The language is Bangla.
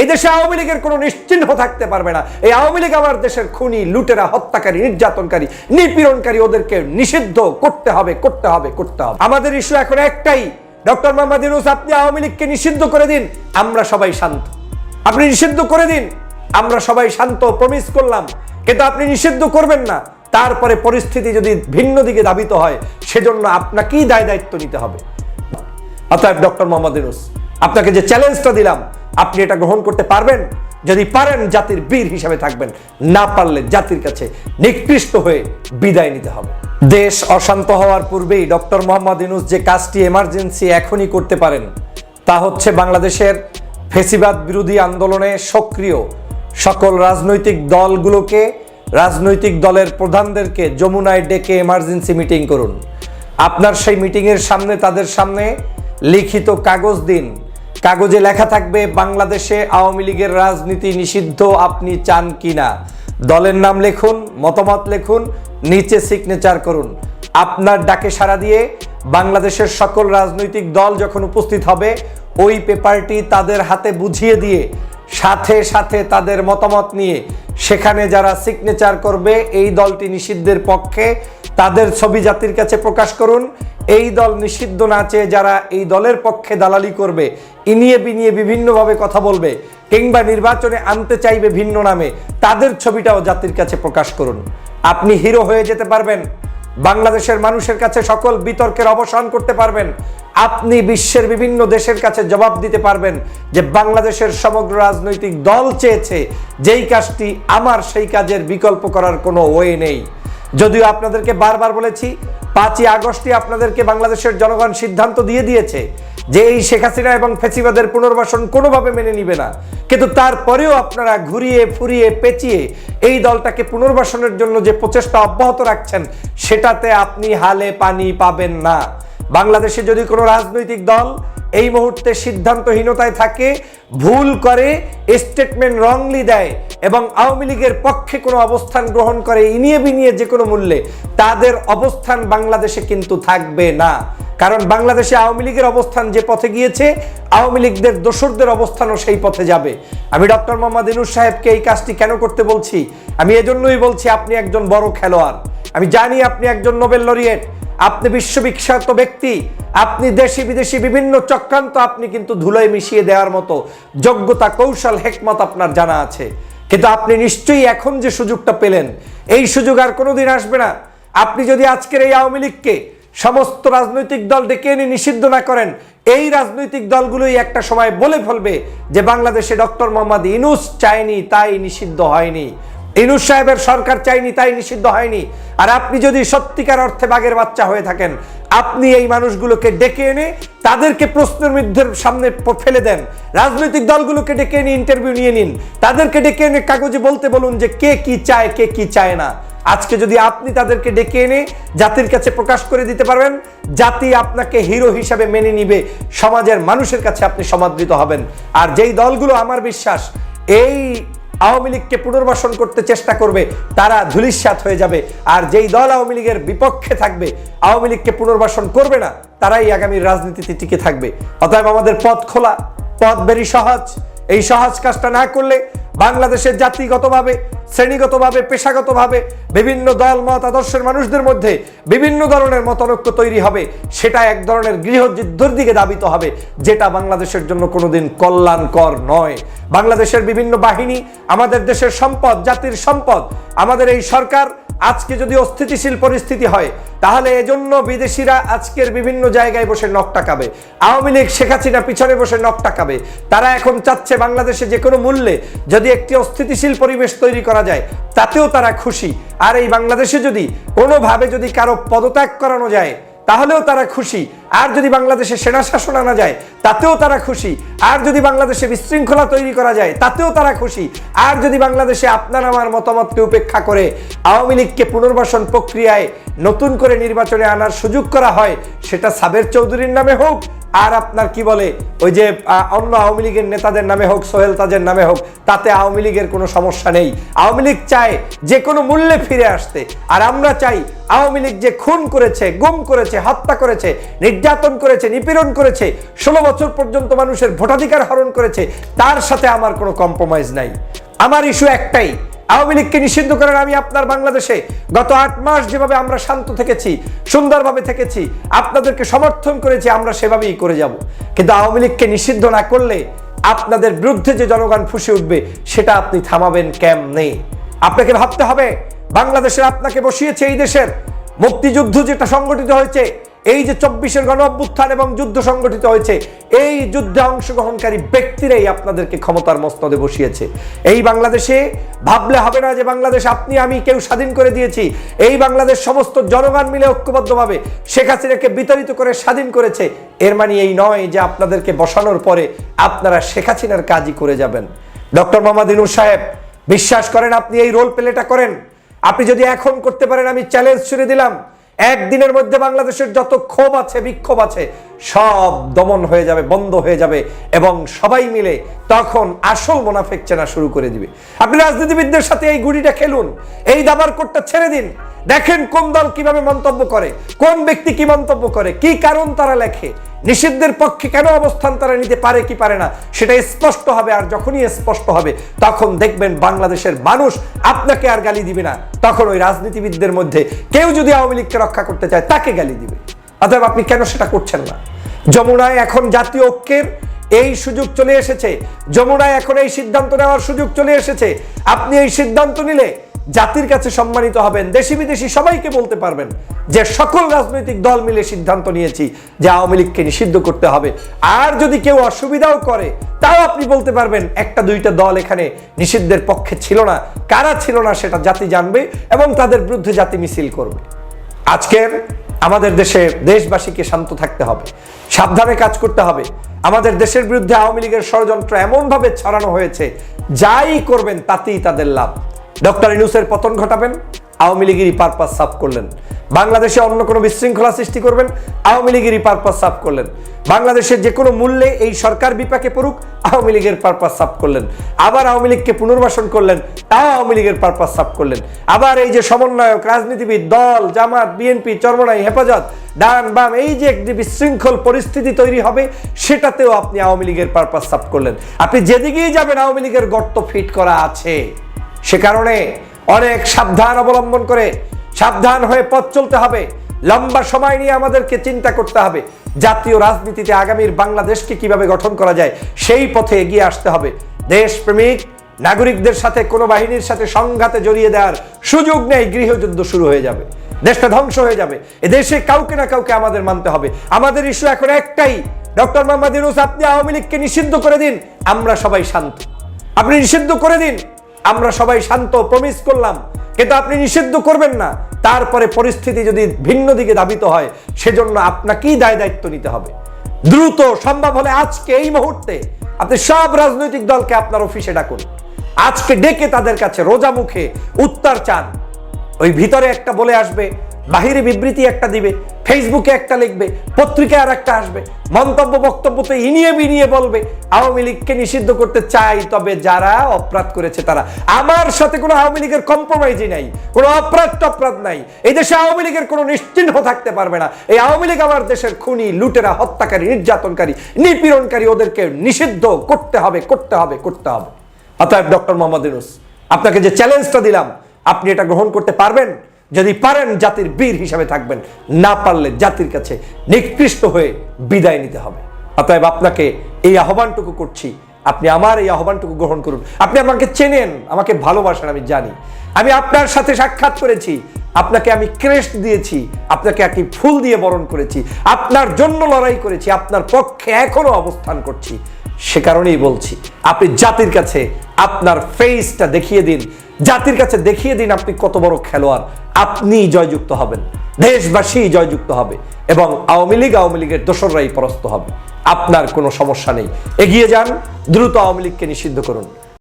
এই দেশে আওয়ামী লীগের কোনো নিশ্চিহ্ন থাকতে পারবে না। এই আওয়ামী লীগ আমার দেশের খুনি, লুটেরা, হত্যাকারী, নির্যাতনকারী, নিপীড়নকারী ওদেরকে নিষিদ্ধ করতে হবে করতে হবে করতে হবে। আমাদের ইস্যু এখন একটাই। ডক্টর মোহাম্মদ ইউনুস, আপনি আওয়ামী লীগকে নিষিদ্ধ করে দিন, আমরা সবাই শান্ত। আপনি নিষিদ্ধ করে দিন, আমরা সবাই শান্ত প্রমিস করলাম। কিন্তু আপনি নিষিদ্ধ করবেন না। তারপরে পরিস্থিতি যদি ভিন্ন দিকে দাবিত হয়, সেজন্য আপনাকেই দায় দায়িত্ব নিতে হবে। অর্থাৎ ডক্টর মোহাম্মদ ইউনুস, আপনাকে যে চ্যালেঞ্জটা দিলাম আপনি এটা গ্রহণ করতে পারবেন যদি পারেন জাতির বীর হিসাবে থাকবেন। না পারলে জাতির কাছে নিকৃষ্ট হয়ে বিদায় নিতে হবে। দেশ অশান্ত হওয়ার পূর্বেই ডক্টর মোহাম্মদ ইউনুস যে কাজটি এমার্জেন্সি এখনই করতে পারেন, তা হচ্ছে বাংলাদেশের ফেসিবাদ বিরোধী আন্দোলনে সক্রিয় সকল রাজনৈতিক দলগুলোকে, রাজনৈতিক দলের প্রধানদেরকে যমুনায় ডেকে এমার্জেন্সি মিটিং করুন। আপনার সেই মিটিংয়ের সামনে, তাদের সামনে লিখিত কাগজ দিন কাগজে লেখা থাকবে, বাংলাদেশে আওয়ামী লীগের রাজনীতি নিষিদ্ধ, আপনি চান কি না দলের নাম লিখুন, মতামত লিখুন, নিচে সিগনেচার করুন। আপনার ডাকে সাড়া দিয়ে বাংলাদেশের সকল রাজনৈতিক দল যখন উপস্থিত হবে, ওই পেপারটি তাদের হাতে বুঝিয়ে দিয়ে সাথে সাথে তাদের মতামত নিয়ে সেখানে যারা সিগনেচার করবে, এই দলটি নিষিদ্ধের পক্ষে। তাদের ছবি জাতির কাছে প্রকাশ করুন। এই দল নিষিদ্ধ না চেয়ে যারা এই দলের পক্ষে দালালি করবে, ইনিয়ে বিনিয়ে বিভিন্নভাবে কথা বলবে কিংবা নির্বাচনে আনতে চাইবে ভিন্ন নামে, তাদের ছবিটাও জাতির কাছে প্রকাশ করুন। আপনি হিরো হয়ে যেতে পারবেন। বাংলাদেশের মানুষের কাছে সকল বিতর্কের অবসান করতে পারবেন। আপনি বিশ্বের বিভিন্ন দেশের কাছে জবাব দিতে পারবেন যে বাংলাদেশের সমগ্র রাজনৈতিক দল চেয়েছে যেই কাজটি আমার সেই কাজের বিকল্প করার কোনো ওয়ে নেই। যদিও আপনাদেরকে বারবার বলেছি, পাঁচই আগস্টই আপনাদেরকে বাংলাদেশের জনগণ সিদ্ধান্ত দিয়ে দিয়েছে। যে এই শেখ হাসিনা এবং ফেসিবাদের পুনর্বাসন কোনোভাবে মেনে নিবে না। কিন্তু তারপরেও আপনারা ঘুরিয়ে, ফুরিয়ে, পেঁচিয়ে এই দলটাকে পুনর্বাসনের জন্য যে প্রচেষ্টা অব্যাহত রাখছেন, সেটাতে আপনি হালে পানি পাবেন না। বাংলাদেশে যদি কোনো রাজনৈতিক দল এই মুহূর্তে সিদ্ধান্তহীনতায় থাকে, ভুল করে স্টেটমেন্ট রংলি দেয় এবং আওয়ামী লীগের পক্ষে কোনো অবস্থান গ্রহণ করে, ইনিয়ে বিনিয়ে যে কোনো মূল্যে, তাদের অবস্থান বাংলাদেশে কিন্তু থাকবে না। কারণ বাংলাদেশে আওয়ামী লীগের অবস্থান যে পথে গিয়েছে, আওয়ামী লীগদের দোসরদের অবস্থানও সেই পথে যাবে। আমি ডক্টর মোহাম্মদ ইনুস সাহেবকে এই কাজটি কেন করতে বলছি? আমি এজন্যই বলছি আপনি একজন বড় খেলোয়াড়। আমি জানি আপনি একজন নোবেল লরিয়েট। আপনি বিশ্ববিখ্যাত ব্যক্তি। আপনি দেশি বিদেশি বিভিন্ন চক্রান্ত আপনি কিন্তু ধুলোয় মিশিয়ে দেওয়ার মতো যোগ্যতা, কৌশল, হেকমত আপনার জানা আছে। কিন্তু আপনি নিশ্চয়ই এখন যে সুযোগটা পেলেন, এই সুযোগ আর কোনোদিন আসবে না। আপনি যদি আজকের এই আওয়ামী লীগকে সমস্ত রাজনৈতিক দল ডেকে এনে নিষিদ্ধ না করেন। এই রাজনৈতিক দলগুলোই একটা সময় বলে ফেলবে যে বাংলাদেশে ডক্টর মোহাম্মদ ইনুস চায়নি, তাই নিষিদ্ধ হয়নি। ইনুস সাহেবের সরকার চাইনি তাই নিষিদ্ধ হয়নি। আর আপনি যদি সত্যিকার অর্থে বাঘের বাচ্চা হয়ে থাকেন, আপনি এই মানুষগুলোকে ডেকে এনে তাদেরকে প্রশ্নের মধ্যে সামনে ফেলে দেন। রাজনৈতিক দলগুলোকে ডেকে এনে ইন্টারভিউ নিয়ে নিন। তাদেরকে ডেকে এনে কাগজে বলতে বলুন যে কে কি চায়, কে কি চায় না। আজকে যদি আপনি তাদেরকে ডেকে এনে জাতির কাছে প্রকাশ করে দিতে পারবেন, জাতি আপনাকে হিরো হিসাবে মেনে নিবে, সমাজের মানুষের কাছে আপনি সমাদৃত হবেন। আর যেই দলগুলো, আমার বিশ্বাস, এই আওয়ামী লীগকে পুনর্বাসন করতে চেষ্টা করবে, তারা ধুলিস্বাত হয়ে যাবে। আর যেই দল আওয়ামী লীগের বিপক্ষে থাকবে, আওয়ামী লীগকে পুনর্বাসন করবে না, তারাই আগামীর রাজনীতিতে টিকে থাকবে। অতএব আমাদের পথ খোলা, পথ বেরি সহজ। এই সহজ কাজটা না করলে বাংলাদেশের জাতিগতভাবে শ্রেণীগতভাবে, পেশাগতভাবে বিভিন্ন দল মত আদর্শের মানুষদের মধ্যে বিভিন্ন ধরনের মতনৈক্য তৈরি হবে। সেটা এক ধরনের গৃহযুদ্ধর দিকে দাবিত হবে, যেটা বাংলাদেশের জন্য কোনোদিন কল্যাণকর নয়। বাংলাদেশের বিভিন্ন বাহিনী, আমাদের দেশের সম্পদ, জাতির সম্পদ, আমাদের এই সরকার আজকে যদি অস্থিতিশীল পরিস্থিতি হয়, তাহলে এজন্য বিদেশিরা আজকের বিভিন্ন জায়গায় বসে নখ টাকাবে। আওয়ামী লীগ, শেখ হাসিনা পিছনে বসে নখ টাকাবে। তারা এখন চাচ্ছে বাংলাদেশে যে কোনো মূল্যে যদি একটি অস্থিতিশীল পরিবেশ তৈরি করা যায়, তাতেও তারা খুশি। আর এই বাংলাদেশে যদি কোনোভাবে যদি কারও পদত্যাগ করানো যায়, তাহলেও তারা খুশি। আর যদি বাংলাদেশে সেনা শাসন আনা যায়, তাতেও তারা খুশি। আর যদি বাংলাদেশে বিশৃঙ্খলা তৈরি করা যায়, তাতেও তারা খুশি। আর যদি বাংলাদেশে আপনার আমার মতামতকে উপেক্ষা করে আওয়ামী লীগকে পুনর্বাসন প্রক্রিয়ায় নতুন করে নির্বাচনে আনার সুযোগ করা হয়, সেটা সাবের চৌধুরীর নামে হোক, আর আপনার কি বলে, ওই যে অন্য আওয়ামী লীগের নেতাদের নামে হোক, সোহেল তাজের নামে হোক, তাতে আওয়ামী লীগের কোনো সমস্যা নেই। আওয়ামী লীগ চায় যে কোনো মূল্যে ফিরে আসতে। আর আমরা চাই আওয়ামী লীগ যে খুন করেছে, গুম করেছে, হত্যা করেছে নির্যাতন করেছে, নিপীড়ন করেছে, ষোলো বছর পর্যন্ত মানুষের ভোটাধিকার হরণ করেছে, তার সাথে আমার কোনো কম্প্রোমাইজ নাই। আমার ইস্যু একটাই, আওয়ামী লীগকে নিষিদ্ধ করার আমি আপনার বাংলাদেশে গত আট মাস যেভাবে আমরা শান্ত থেকেছি, সুন্দরভাবে থেকেছি, আপনাদেরকে সমর্থন করেছি, আমরা সেভাবেই করে যাব। কিন্তু আওয়ামী লীগকে নিষিদ্ধ না করলে আপনাদের বিরুদ্ধে যে জনগণ ফুসে উঠবে, সেটা আপনি থামাবেন কেমনে? আপনাকে ভাবতে হবে, বাংলাদেশের আপনাকে বসিয়েছে এই দেশের মুক্তিযুদ্ধ যেটা সংগঠিত হয়েছে এই যে চব্বিশের গণ অভ্যুত্থান এবং যুদ্ধ সংগঠিত হয়েছে, এই যুদ্ধে অংশগ্রহণকারী ব্যক্তিরাই আপনাদেরকে ক্ষমতার মস্তদে বসিয়েছে। এই বাংলাদেশে ভাবলে হবে না যে বাংলাদেশ আপনি, আমি কেউ স্বাধীন করে দিয়েছি। এই বাংলাদেশ সমস্ত জনগণ মিলে ঐক্যবদ্ধভাবে শেখ হাসিনাকে বিতাড়িত করে স্বাধীন করেছে। এর মানে এই নয় যে আপনাদেরকে বসানোর পরে আপনারা শেখ হাসিনার কাজই করে যাবেন। ডক্টর মোহাম্মদ ইনুর সাহেব, বিশ্বাস করেন আপনি এই রোল প্লেটা করেন? আপনি যদি এখন করতে পারেন, আমি চ্যালেঞ্জ ছুড়ে দিলাম। একদিনের মধ্যে বাংলাদেশের যত ক্ষোভ আছে, বিক্ষোভ আছে, সব দমন হয়ে যাবে, বন্ধ হয়ে যাবে এবং সবাই মিলে তখন আসল মোনাফেক চেনা শুরু করে দিবে। আপনি রাজনীতিবিদদের সাথে এই গুড়িটা খেলুন, এই দাবার কোটটা ছেড়ে দিন দেখেন কোন দল কীভাবে মন্তব্য করে, কোন ব্যক্তি কি মন্তব্য করে, কি কারণ তারা লেখে, নিষিদ্ধের পক্ষে কেন অবস্থান তারা নিতে পারে কি পারে না, সেটা স্পষ্ট হবে আর যখনই স্পষ্ট হবে, তখন দেখবেন বাংলাদেশের মানুষ আপনাকে আর গালি দিবে না। তখন ওই রাজনীতিবিদদের মধ্যে কেউ যদি আওয়ামী লীগকে রক্ষা করতে চায়, তাকে গালি দিবে। অতএব আপনি কেন সেটা করছেন না? যমুনায় এখন জাতীয় ঐক্যের এই সুযোগ চলে এসেছে। যমুনায় এখন এই সিদ্ধান্ত নেওয়ার সুযোগ চলে এসেছে। আপনি এই সিদ্ধান্ত নিলে জাতির কাছে সম্মানিত হবেন, দেশি বিদেশি সবাইকে বলতে পারবেন যে সকল রাজনৈতিক দল মিলে সিদ্ধান্ত নিয়েছি যে আওয়ামী লীগকে নিষিদ্ধ করতে হবে। আর যদি কেউ অসুবিধাও করে, তাও আপনি বলতে পারবেন একটা দুইটা দল এখানে নিষিদ্ধের পক্ষে ছিল না। কারা ছিল না সেটা জাতি জানবে এবং তাদের বিরুদ্ধে জাতি মিছিল করবে। আজকের আমাদের দেশে দেশবাসীকে শান্ত থাকতে হবে, সাবধানে কাজ করতে হবে। আমাদের দেশের বিরুদ্ধে আওয়ামী লীগের ষড়যন্ত্র এমনভাবে ছড়ানো হয়েছে, যাই করবেন তাতেই তাদের লাভ। ডক্টর ইনুসের পতন ঘটাবেন, আওয়ামী লীগেরই পারপাস সাফ করলেন। বাংলাদেশে অন্য কোনো বিশৃঙ্খলা সৃষ্টি করবেন, আওয়ামী লীগেরই পারপাস সাফ করলেন। বাংলাদেশের যে কোনো মূল্যে এই সরকার বিপাকে পড়ুক, আওয়ামী লীগের পারপাস সাফ করলেন। আবার আওয়ামী লীগকে পুনর্বাসন করলেন, তাও আওয়ামী লীগের পারপাস সাফ করলেন। আবার এই যে সমন্বয়ক, রাজনীতিবিদ, দল, জামাত, বিএনপি, চরমনাই, হেফাজত, ডান, বাম, এই যে একটি বিশৃঙ্খল পরিস্থিতি তৈরি হবে, সেটাতেও আপনি আওয়ামী লীগের পারপাস সাফ করলেন। আপনি যেদিকেই যাবেন, আওয়ামী লীগের গর্ত ফিট করা আছে। সে কারণে অনেক সাবধান অবলম্বন করে, সাবধান হয়ে পথ চলতে হবে। লম্বা সময় নিয়ে আমাদেরকে চিন্তা করতে হবে। জাতীয় রাজনীতিতে আগামীর বাংলাদেশকে কীভাবে গঠন করা যায়, সেই পথে এগিয়ে আসতে হবে। দেশপ্রেমিক, নাগরিকদের সাথে কোনো বাহিনীর সাথে সংঘাতে জড়িয়ে দেওয়ার সুযোগ নেই, গৃহযুদ্ধ শুরু হয়ে যাবে। দেশটা ধ্বংস হয়ে যাবে। এ দেশে কাউকে না কাউকে আমাদের মানতে হবে। আমাদের ইস্যু এখন একটাই। ডক্টর মোহাম্মদ ইউনুস, আপনি আওয়ামী লীগকে নিষিদ্ধ করে দিন, আমরা সবাই শান্ত। আপনি নিষিদ্ধ করে দিন আমরা সবাই শান্ত প্রমিস করলাম। কিন্তু আপনি নিষিদ্ধ করবেন না। তারপরে পরিস্থিতি যদি ভিন্ন দিকে দাবিত হয়, সেজন্য আপনাকেই দায় দায়িত্ব নিতে হবে। দ্রুত সম্ভব হলে আজকে এই মুহূর্তে আপনি সব রাজনৈতিক দলকে আপনার অফিসে ডাকুন। আজকে ডেকে তাদের কাছে রোজা মুখে উত্তর চান। ওই ভিতরে একটা বলে আসবে, বাহিরে বিবৃতি একটা দিবে। ফেসবুকে একটা লিখবে, পত্রিকায় আর একটা আসবে, মন্তব্য বক্তব্যতে ইনিয়ে বিনিয়ে বলবে, আওয়ামী লীগকে নিষিদ্ধ করতে চাই, তবে যারা অপরাধ করেছে তারা। আমার সাথে কোনো আওয়ামী লীগের কম্প্রোমাইজই নাই, কোনো অপরাধ টপরাধ নাই। এই দেশে আওয়ামী লীগের কোনো নিশ্চিহ্ন থাকতে পারবে না। এই আওয়ামী লীগ আমার দেশের খুনি, লুটেরা, হত্যাকারী, নির্যাতনকারী, নিপীড়নকারী, ওদেরকে নিষিদ্ধ করতে হবে করতে হবে করতে হবে। অতএব ডক্টর মোহাম্মদ ইউনুস, আপনাকে যে চ্যালেঞ্জটা দিলাম, আপনি এটা গ্রহণ করতে পারবেন? যদি পারেন জাতির বীর হিসাবে থাকবেন, না পারলে জাতির কাছে নিকৃষ্ট হয়ে বিদায় নিতে হবে। অতএব আপনাকে এই আহ্বানটুকু করছি, আপনি আমার এই আহ্বানটুকু গ্রহণ করুন। আপনি আমাকে চেনেন, আমাকে ভালোবাসেন, আমি জানি। আমি আপনার সাথে সাক্ষাৎ করেছি, আপনাকে আমি ক্রেস্ট দিয়েছি, আপনাকে একটি ফুল দিয়ে বরণ করেছি, আপনার জন্য লড়াই করেছি, আপনার পক্ষে এখনও অবস্থান করছি। সে কারণেই বলছি, আপনি জাতির কাছে আপনার ফেসটা দেখিয়ে দিন। জাতির কাছে দেখিয়ে দিন আপনি কত বড় খেলোয়াড়। আপনি জয়যুক্ত হবেন। দেশবাসী জয়যুক্ত হবে এবং আওয়ামী লীগ আওয়ামী লীগের দোসররাই পরস্ত হবে। আপনার কোনো সমস্যা নেই। এগিয়ে যান, দ্রুত আওয়ামী লীগকে নিষিদ্ধ করুন।